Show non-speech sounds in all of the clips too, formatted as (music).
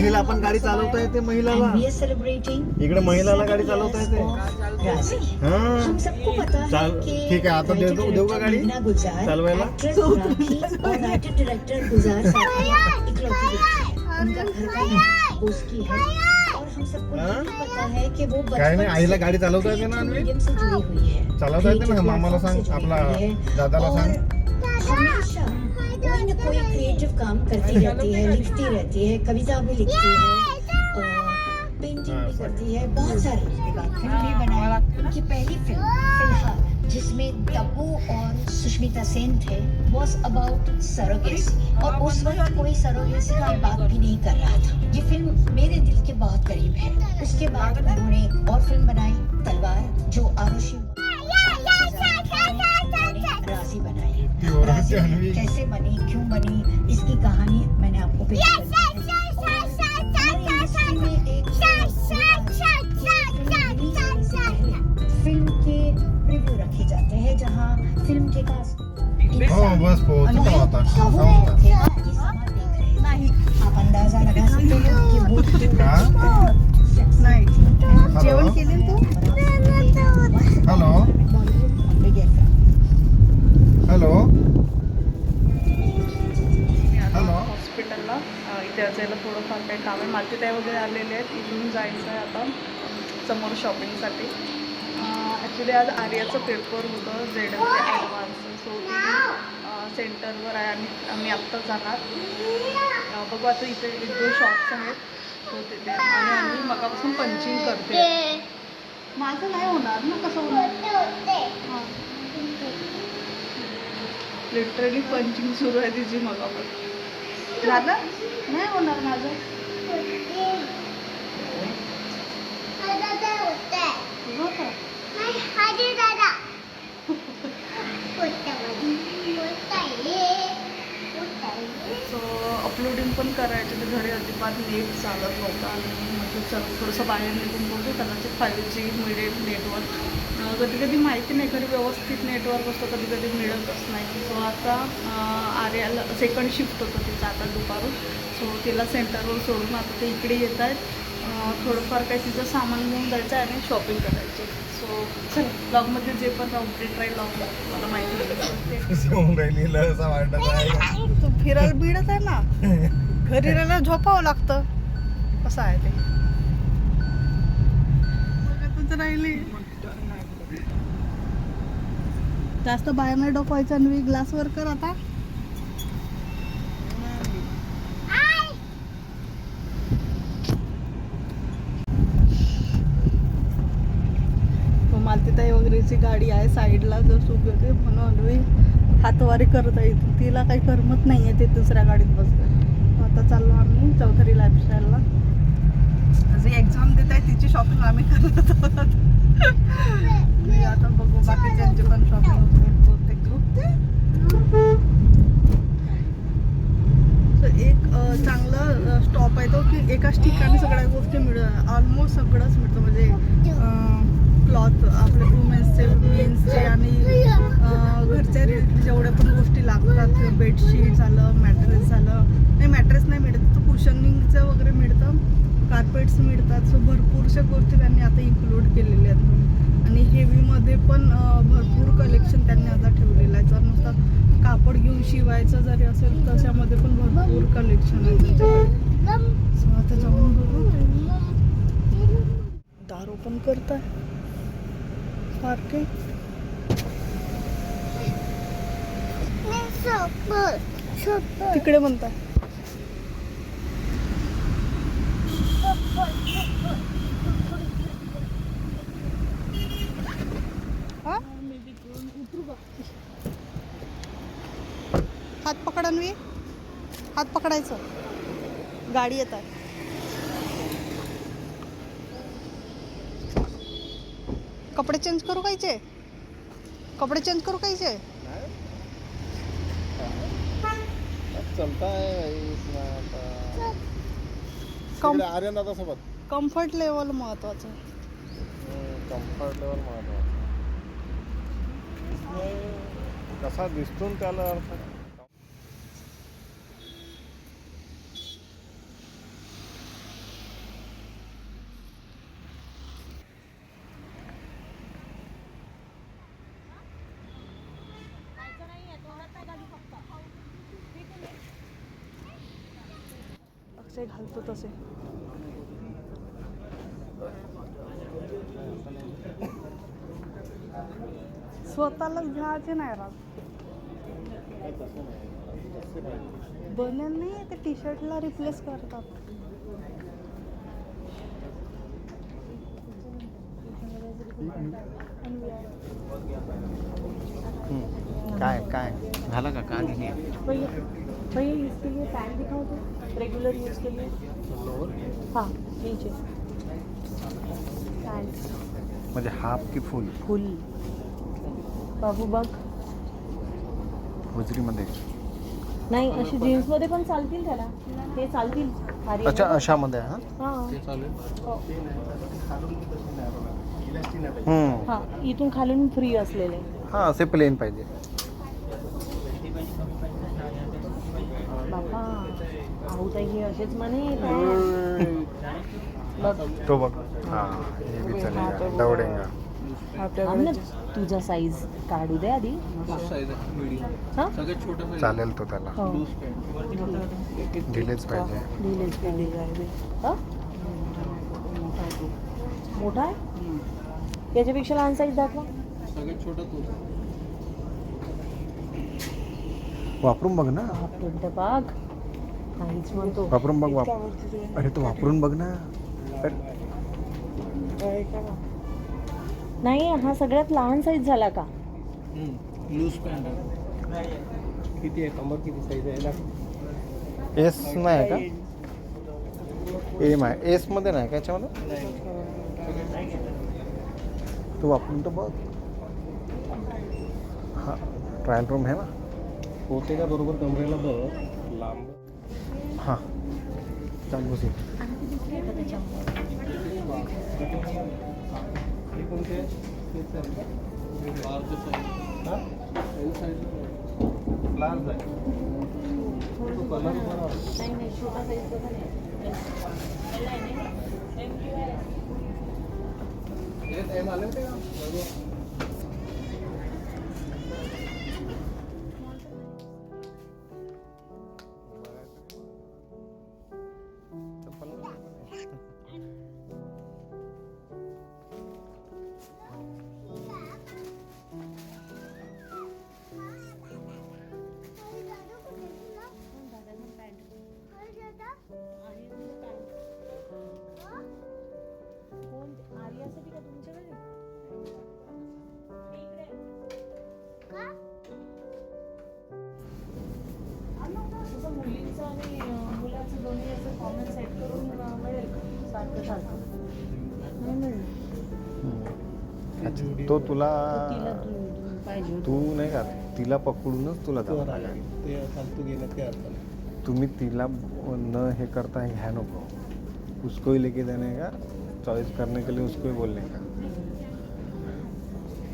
महिला पण गाडी चालवता येते महिलाला. इकडे महिलाला गाडी चालवता येते of Razi. हा. हम सबको पता है चाल- कि ठीक है, आता दे दो- देऊ का गाडी? चालवायला? काय नाही आईला गाडी चालवता येते ना है चालवता येते ना मामाला सांग आपला। दादाला सांग। काम करती रहती है लिखती रहती है कविता भी लिखती है पेंटिंग हाँ, भी करती है बहुत सारी उसके बाद फ़िल्म भी बनाई उनकी पहली फ़िल्म फ़िलहाल जिसमें तब्बू और सुष्मिता सेन थे वॉज़ अबाउट सरोगेसी। और उस वक्त कोई सरोगेसी की बात भी नहीं कर रहा था। ये फ़िल्म मेरे दिल के बहुत करीब है। उसके बाद उन्होंने एक और फ़िल्म बनाई तलवार जो आरुषि कैसे बनाई कैसे बनी? क्यों बनी? इसकी कहानी मैंने आपको फ़िल्म के रखे जाते हैं जहाँ फ़िल्म के आप अंदाज़ा लगा सकते हैं कि के तो? इथे असायला थोडंफार काही काम आहे. मालतीताई वगैरे आलेले आहेत. इथून जायचं आहे आता समोर शॉपिंगसाठी ॲक्च्युली आज आर्याचं पेपर होतं जेड ॲडव्हान्स सो ती सेंटरवर आहे आणि आम्ही आत्ता जाणार. बघू आता इथे एक दोन शॉप्स आहेत. सो तिथे आणि आम्ही मगापासून पंचिंग करते. माझं नाही होणार ना कसं होणार? लिटरली पंचिंग सुरू आहे तिची मगापासून. झालं? नाही होणार माझं तुझं होतं? अपलोडिंग पण करायचं तर घरी अजिबात नेट चालत नव्हतं. आणि म्हणजे चल थोडंसं बाहेर निघून बघू कदाचित फाईव्ह जी मिळेल नेटवर्क कधी कधी माहिती नाही घरी व्यवस्थित नेटवर्क असतं कधी कधी मिळतच नाही. सो आता आर्याला सेकंड शिफ्ट होतं तिचं आता दुपारून. सो तिला सेंटरवर सोडून आता ते इकडे येत आहेत. थोडंफार काही तिचं सामान घेऊन जायचं आहे आणि शॉपिंग करायची सो चल ब्लॉगमध्ये जे पण अपडेट राहील मला माहिती वाटत तू फिरायला बिडत आहे ना? घरी राहायला झोपावं लागतं. कसं आहे ते. राहिली. जास्त बाहेर नाही डोकवायचं आणि ग्लासवर कर आता. मग वगैरेची गाडी आहे साईडला जर सुख होते म्हणून मी हातवारी करत येते तिला काही करमत नाही आहे ते दुसऱ्या गाडीत बसते. आता चाललो आम्ही चौधरी लाईफस्टाईलला जी एक्झाम देत आहे तिची शॉपिंग आम्ही करत आहोत. मी आता बघू बाकी बाकीच्यांची पण शॉपिंग बहुतेक ग्रुप तर एक चांगलं चांगला स्टॉप आहे तो की एकाच ठिकाणी सगळ्या गोष्टी मिळ ऑलमोस्ट सगळंच मिळतं. म्हणजे क्लॉथ आपले वुमेन्सचे मेन्सचे आणि घरच्या रिलेटेड जेवढ्या पण गोष्टी लागतात बेडशीट झालं मॅट्रेस झालं नाही मॅट्रेस नाही मिळत तर कुशनिंगचं वगैरे मिळतं. कार्पेट्स मिळतात. सो भरपूरशा गोष्टी त्यांनी आता इन्क्लूड केलेल्या आहेत आणि हेवीमध्ये पण भरपूर कलेक्शन त्यांनी आता ठेवलेलं आहे. जर नुसतं कापड घेऊन शिवायचं जरी असेल तशामध्ये पण भरपूर कलेक्शन आहे त्यांच्याकडे. सो आता जाऊन बघू. दारू पण करताय. सारखे तिकडे म्हणताय हा? हात पकडानवी हात पकडायचं. गाडी येत कपडे चेंज करू कायचे कपडे चेंज करू कायचे चलता सोबत कम्फर्ट लेवल महत्वाचं. कम्फर्ट लेवल महत्वाचं. कसा दिसतो त्याला अर्थ? अक्षय घालतो तसे. स्वतःला घ्यायचे नाही राहत बनेल नाही ते टी शर्टला रिप्लेस करतात. काय काय? झालं का? का नाही? भैया भैया इसके लिए पैंट दिखाओ तो. रेगुलर यूज के लिए? हाँ नीचे। पैंट म्हणजे हाफ की फुल फुल बाबू बघ. हुजरीमध्ये नाही अशी जीन्समध्ये पण चालतील त्याला. ते चालतील. आर्यन. अच्छा अशामध्ये हा? हां. हो. हम्म. हां इथून खालून फ्री असलेले. हा असे प्लेन पाहिजे. बाबा. हे असेच म्हणे? बघ. तो बघ. हा हे बी आण ना. तुझा साईज काढू दे आधी. हां? चालेल तो त्याला. हो. दिलेच पाहिजे. दिलेच पाहिजे. हा? मोठा आहे? याच्यापेक्षा लहान साईज दाखवा. वापरून बघ ना. बापरे म्हणतो. वापरून बघ वाप अरे तो वापरून बघ ना. नाही हा सगळ्यात लहान साईज झाला का? लूज पॅन्ट आहे. किती आहे? कमर किती साईज आहे? दाखव. एस नाही का? एम आहे एसमध्ये नाही का याच्यामध्ये? तू वापरून तर बघ. हा ट्रायल रूम आहे ना. होते का बरोबर कमरेला बघ. लांब. हां चाल बस इथे. हे कोणते आहे? अच्छा, तो तुला तिला तू पाहिजे होतं. तू नाही का तिला पकडूनच तुला. लागेल तुम्ही तिला न हे करता घ्या नको उसको ही लेके देने का चॉईस करने के लिए उसको ही बोलने का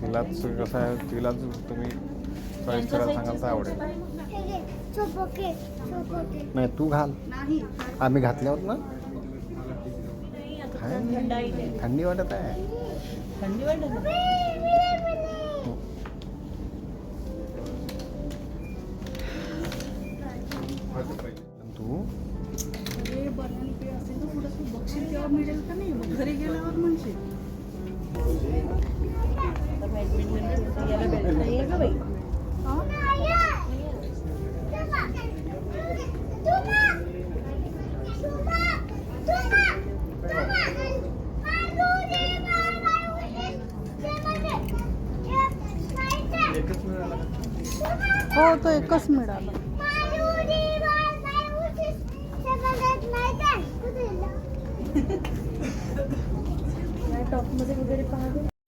तिलाच कसं आहे तिलाच तुम्ही चॉईस करायला तर आवडेल नाही तू घाल. नाही. आम्ही घातल्यावर ना? नाही, आता काय? थंड वाटत आहे. थंडी वाटत आहे. तू? मिळेल का नाही? घरी गेल्यावर म्हणशील आता बॅडमिंटन याला बेल्ट नाही आहे का बाई हा? एकच मिळाला हो तो एकच मिळाला. (laughs) टॉपमध्ये वगैरे पाहते